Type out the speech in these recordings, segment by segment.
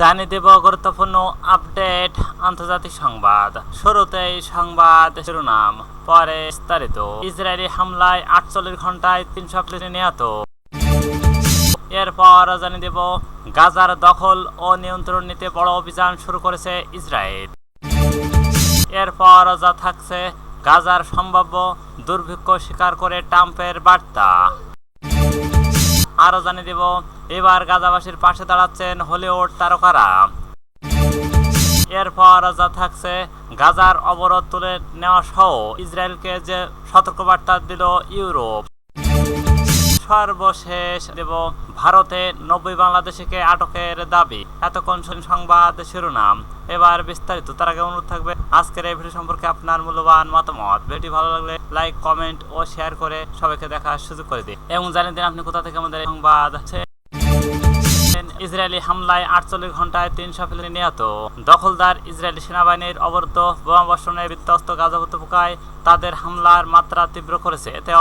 জানিয়ে দেব গুরুত্বপূর্ণ আপডেট আন্তর্জাতিক সংবাদ। শুরুতেই সংবাদ শিরোনাম, পরে বিস্তারিত। ইসরায়েলি হামলায় আটচল্লিশ ঘন্টায় তিনশো প্লেনে নিহত। এরপর জানিয়ে দেব, গাজার দখল ও নিয়ন্ত্রণ নিতে বড় অভিযান শুরু করেছে ইসরায়েল। এরপর যা থাকছে, গাজার সম্ভাব্য দুর্ভিক্ষ স্বীকার করে ট্রাম্পের বার্তা। আরও জানিয়ে দেব, এবার গাজাবাসীর পাশে দাঁড়াচ্ছেন হলিউড তারকারা। এরপর যা থাকছে, গাজার অবরোধ তুলে নেওয়া সহ ইসরায়েলকে যে সতর্কবার্তা দিল ইউরোপ। সর্বশেষ দেব, ভারতে নব্বই বাংলাদেশিকে আটকের দাবি। এতক্ষণ সংবাদ শিরোনাম। এবার বিস্তারিত, তার আগে অনুরোধ থাকবে আজকের এই ভিডিও সম্পর্কে আপনার মূল্যবান মতামত। ভিডিও ভালো লাগলে লাইক কমেন্ট ও শেয়ার করে সবাইকে দেখার সুযোগ করে দিন। এবং জানিয়ে দিন আপনি কোথা থেকে আমাদের সংবাদ আছে। ইসরায়েলি হামলায় আটচল্লিশ ঘন্টায় তিনশো ফিলিস্তিনি নিহত। দখলদার ইসরায়েলি সেনাবাহিনীর অবরুদ্ধ বোমাবর্ষণে বিধ্বস্ত গাজা উপত্যকায় তাদের হামলার মাত্রা তীব্র করেছে। এতে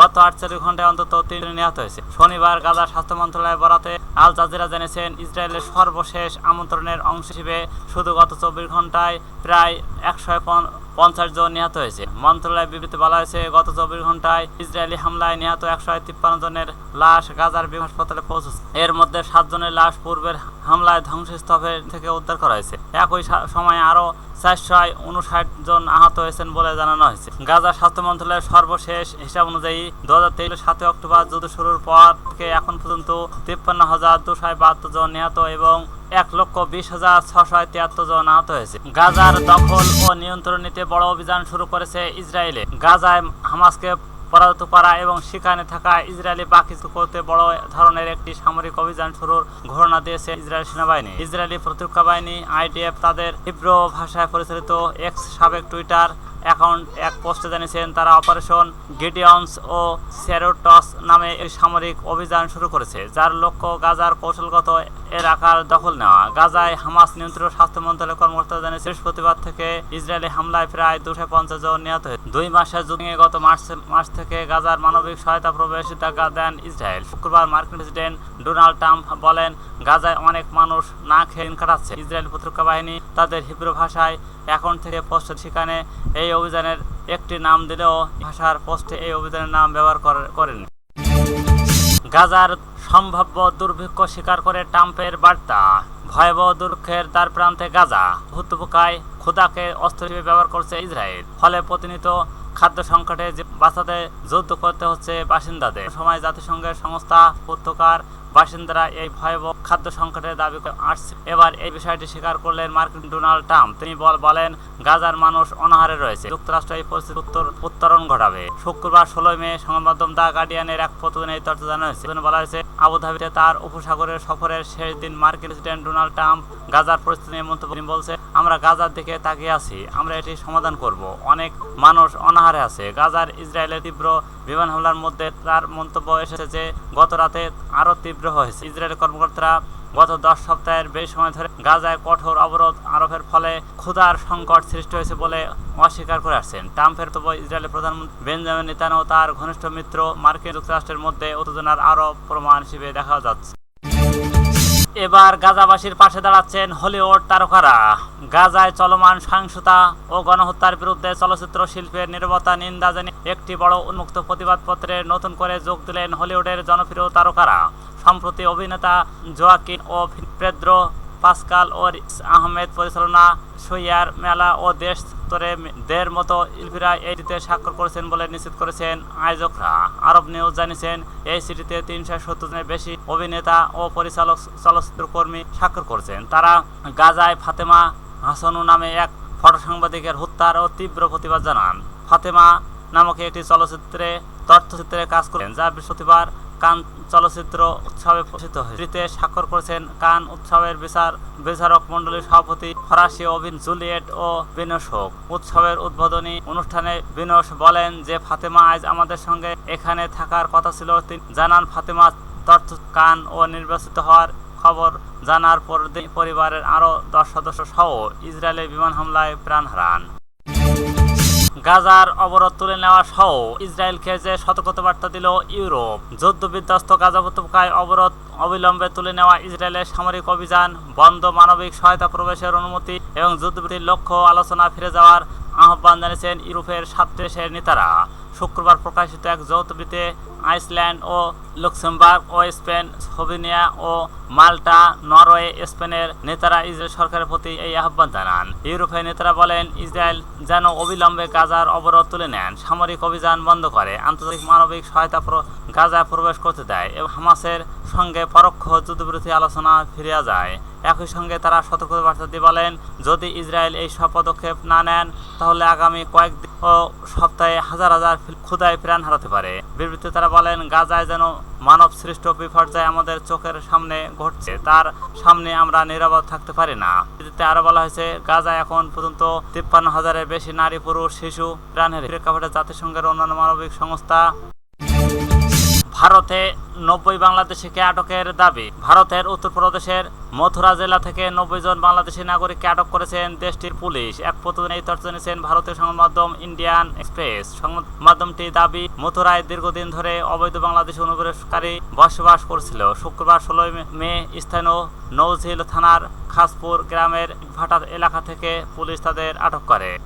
গত আটচল্লিশ ঘন্টায় অন্তত তিন নিহত হয়েছে। শনিবার গাজা স্বাস্থ্য মন্ত্রণালয় বরাতে আল জাজিরা জানিয়েছেন, ইসরায়েলের সর্বশেষ আমন্ত্রণের অংশ হিসেবে শুধু গত চব্বিশ ঘন্টায় প্রায় একশো পঞ্চাশ জন নিহত হয়েছে। মন্ত্রণালয় বিবৃতি বলা হয়েছে, গত চব্বিশ ঘন্টায় ইসরায়েলি হামলায় নিহত একশো তিপ্পান্ন জনের লাশ গাজার বিভিন্ন হাসপাতালে পৌঁছেছে এর মধ্যে সাত জনের লাশ পূর্বের হামলায় ধ্বংসস্তূপের থেকে উদ্ধার করা হয়েছে। একই সময়ে আরও চারশো উনষাট জন আহত হয়েছেন বলে জানানো হয়েছে। গাজা স্বাস্থ্য মন্ত্রণালয়ের সর্বশেষ হিসাব অনুযায়ী দু হাজার তেইশ সাতই অক্টোবর যুদ্ধ শুরুর পর থেকে এখন পর্যন্ত তিপ্পান্ন হাজার দুশো বাহাত্তর জন নিহত এবং এক লক্ষ বিশ হাজার ছশো তিয়াত্তর জন আহত হয়েছে। গাজার দখল ও নিয়ন্ত্রণ নিতে বড় অভিযান শুরু করেছে ইসরায়েলে। গাজায় হামাসকে পরাজিত করা এবং সেখানে থাকা ইসরায়েলি বাকি করতে বড় ধরনের একটি সামরিক অভিযান শুরুর ঘোষণা দিয়েছে ইসরায়েল সেনাবাহিনী। ইসরায়েলি প্রতিরক্ষা বাহিনী, আইডিএফ তাদের তীব্র ভাষায় পরিচালিত এক্স সাবেক টুইটার অ্যাকাউন্ট এক পোস্টে জানিয়েছেন, তারা অপারেশন গিডিয়ন্স ও সেরোটস নামে এই সামরিক অভিযান শুরু করেছে, যার লক্ষ্য গাজার কৌশলগত এলাকার দখল নেওয়া। গাজায় হামাস নিয়ন্ত্রিত স্বাস্থ্য মন্ত্রণালয়ের কর্মকর্তা জানিয়েছে বৃহস্পতিবার থেকে ইসরায়েলি হামলায় প্রায় দুশো পঞ্চাশ জন নিহত হয়েছে দুই মাসের যুদ্ধে গত মার্চ মাস থেকে গাজার মানবিক সহায়তা প্রবেশিতা দেন ইসরায়েল। শুক্রবার মার্কিন প্রেসিডেন্ট ডোনাল্ড ট্রাম্প বলেন, গাজায় অনেক মানুষ না খেয়ে কাটাচ্ছে। ইসরায়েল প্রতিরক্ষা বাহিনী তাদের হিব্রু ভাষায় এখন থেকে পোস্ট সেখানে এই অভিযানের একটি নাম দিলেও ভাষার পোস্টে এই অভিযানের নাম ব্যবহার করেন গাজার সম্ভাব্য দুর্ভিক্ষ স্বীকার করে ট্রাম্পের বার্তা, ভয়াবহ দুর্ভিক্ষের দ্বার প্রান্তে গাজা উপত্যকায় ক্ষুদাকে অস্ত্র হিসেবে ব্যবহার করছে ইসরায়েল। ফলে প্রতিনিয়ত খাদ্য সংকটে বাঁচাতে যুদ্ধ করতে হচ্ছে বাসিন্দাদের। সময় জাতিসংঘের সংস্থা উপত্যকার বাসিন্দারা এই ভয়াবহ খাদ্য সংকটের দাবি করে আসছে। এবার এই বিষয়টি স্বীকার করলেন মার্কিন ডোনাল্ড ট্রাম্প। তিনি বল বলেন, গাজার মানুষ অনাহারে রয়েছে। যুক্তরাষ্ট্র এই পরিস্থিতি উত্তর, উত্তরণ ঘটাবে। শুক্রবার ষোলোই মে সংবাদ মাধ্যম দা গার্ডিয়ানের এক প্রতিদিনে এই তথ্য জানা হয়েছে। বলা হয়েছে, আবুধাবিতে তার উপসাগরের সফরের শেষ দিন মার্কিন প্রেসিডেন্ট ডোনাল্ড ট্রাম্প গাজার পরিস্থিতি নিয়ে মন্তব্য বলছে আমরা গাজার দিকে তাকিয়ে আছি, আমরা এটি সমাধান করব। অনেক মানুষ অনাহারে আছে। গাজার ইসরায়েলের তীব্র বিমান হামলার মধ্যে তার মন্তব্য এসেছে যে, গত রাতে আরও তীব্র হয়েছে। ইসরায়েলের কর্মকর্তারা গত দশ সপ্তাহের বেশি সময় ধরে গাজায় কঠোর অবরোধ আরোপের ফলে ক্ষুধার সংকট সৃষ্টি হয়েছে বলে অস্বীকার করে আসছেন। ট্রাম্পের তবু ইসরায়েলের প্রধানমন্ত্রী বেঞ্জামিন নেতানো তার ঘনিষ্ঠ মিত্র মার্কিন যুক্তরাষ্ট্রের মধ্যে উত্তেজনার আরও প্রমাণ হিসেবে দেখা যাচ্ছে। এবার গাজাবাসীর পাশে দাঁড়াচ্ছেন হলিউড তারকারা। গাজায় চলমান সহিংসতা ও গণহত্যার বিরুদ্ধে চলচ্চিত্র শিল্পের নিরবতা নিন্দা জানিয়ে একটি বড় উন্মুক্ত প্রতিবাদপত্রে নতুন করে যোগ দিলেন হলিউডের জনপ্রিয় তারকারা। সম্প্রতি অভিনেতা জোয়াকিন ও পেদ্রো পাসকাল ও আহমেদ পরিচালনা সইয়ার মেলা ও দেশ স্তরে দের মতো ইলফিরা চিঠিতে স্বাক্ষর করেছেন বলে নিশ্চিত করেছেন আয়োজকরা। আরব নিউজ জানিয়েছেন, এই সিটিতে তিনশো সত্তর জনের বেশি অভিনেতা ও পরিচালক চলচ্চিত্র কর্মী স্বাক্ষর করেছেন। তারা গাজায় ফাতেমা হাসানু নামে এক ফটো সাংবাদিকের হত্যার ও তীব্র প্রতিবাদ জানান। ফাতেমা নামক একটি চলচ্চিত্রে তথ্যচিত্রে কাজ করেন, যা বৃহস্পতিবার কান চলচ্চিত্র উৎসবে প্রসিদ্ধ হয়েছে। স্বাক্ষর করেছেন কান উৎসবের বিচার বিচারক মণ্ডলীর সভাপতি ফরাসি অভিন জুলিয়েট ও বিনস হোক উৎসবের উদ্বোধনী অনুষ্ঠানে বিনস বলেন যে, ফাতেমা আজ আমাদের সঙ্গে এখানে থাকার কথা ছিল। তিনি জানান, ফাতেমা তথ্য, কান ও নির্বাচিত হওয়ার খবর জানার পর পরিবারের আরও দশ সদস্য সহ ইসরায়েলের বিমান হামলায় প্রাণ হারান। গাজার অবরোধ তুলে নেওয়া সহ ইসরায়েলকে যে সতর্কতাবার্তা দিল ইউরোপ। যুদ্ধ বিধ্বস্ত গাজা উপত্যকায় অবরোধ অবিলম্বে তুলে নেওয়া ইসরায়েলের সামরিক অভিযান বন্ধ মানবিক সহায়তা প্রবেশের অনুমতি এবং যুদ্ধবিরতির লক্ষ্য আলোচনা ফিরে যাওয়ার আহ্বান জানিয়েছেন ইউরোপের সাত দেশের নেতারা। শুক্রবার প্রকাশিত এক যৌথ বিতে আইসল্যান্ড ও লুক্সেমবার্গ ও স্পেন, স্লোভেনিয়া ও মাল্টা, নরওয়ে, স্পেনের নেতারা ইসরায়েল সরকারের প্রতি এই আহ্বান জানান। ইউরোপের নেতারা বলেন, ইসরায়েল যেন অবিলম্বে গাজার অবরোধ তুলে নেন। সামরিক অভিযান বন্ধ করে আন্তর্জাতিক মানবিক সহায়তা গাজায় প্রবেশ করতে দেয় এবং হামাসের সঙ্গে পরোক্ষ যুদ্ধবিরতি আলোচনা ফিরিয়া যায়। একই সঙ্গে তারা সতর্কবার্তা দিয়ে বলেন, যদি ইসরায়েল এই সব পদক্ষেপ না নেন, তাহলে আগামী কয়েকদিন ও সপ্তাহে হাজার হাজার ক্ষুদায় প্রাণ হারাতে পারে। বিবৃতিতে তারা বলেন, গাজায় যেন মানব সৃষ্ট বিপর্যয় আমাদের চোখের সামনে ঘটছে। তার সামনে আমরা নিরাপদ থাকতে পারি না। আরও বলা হয়েছে, গাজা এখন পর্যন্ত তিপ্পান্ন হাজারের বেশি নারী, পুরুষ, শিশু, প্রাণের প্রেক্ষাপটে জাতিসংঘের অন্যান্য মানবিক সংস্থা ভারতে নব্বই বাংলাদেশিকে আটকের দাবি। ভারতের উত্তরপ্রদেশের মথুরা জেলা থেকে নব্বই জন বাংলাদেশি নাগরিককে আটক করেছেন দেশটির পুলিশ। এক প্রতিদিন এই তথ্য জানিয়েছেন ভারতীয় সংবাদ মাধ্যম ইন্ডিয়ান এক্সপ্রেস। সংবাদ মাধ্যমটি দাবি, মথুরায় দীর্ঘদিন ধরে অবৈধ বাংলাদেশি অনুপ্রবেশকারী বসবাস করছিল। শুক্রবার ষোলোই মে স্থানীয় নৌঝিল থানার খাসপুর গ্রামের ভাটার এলাকা থেকে পুলিশ তাদের আটক করে।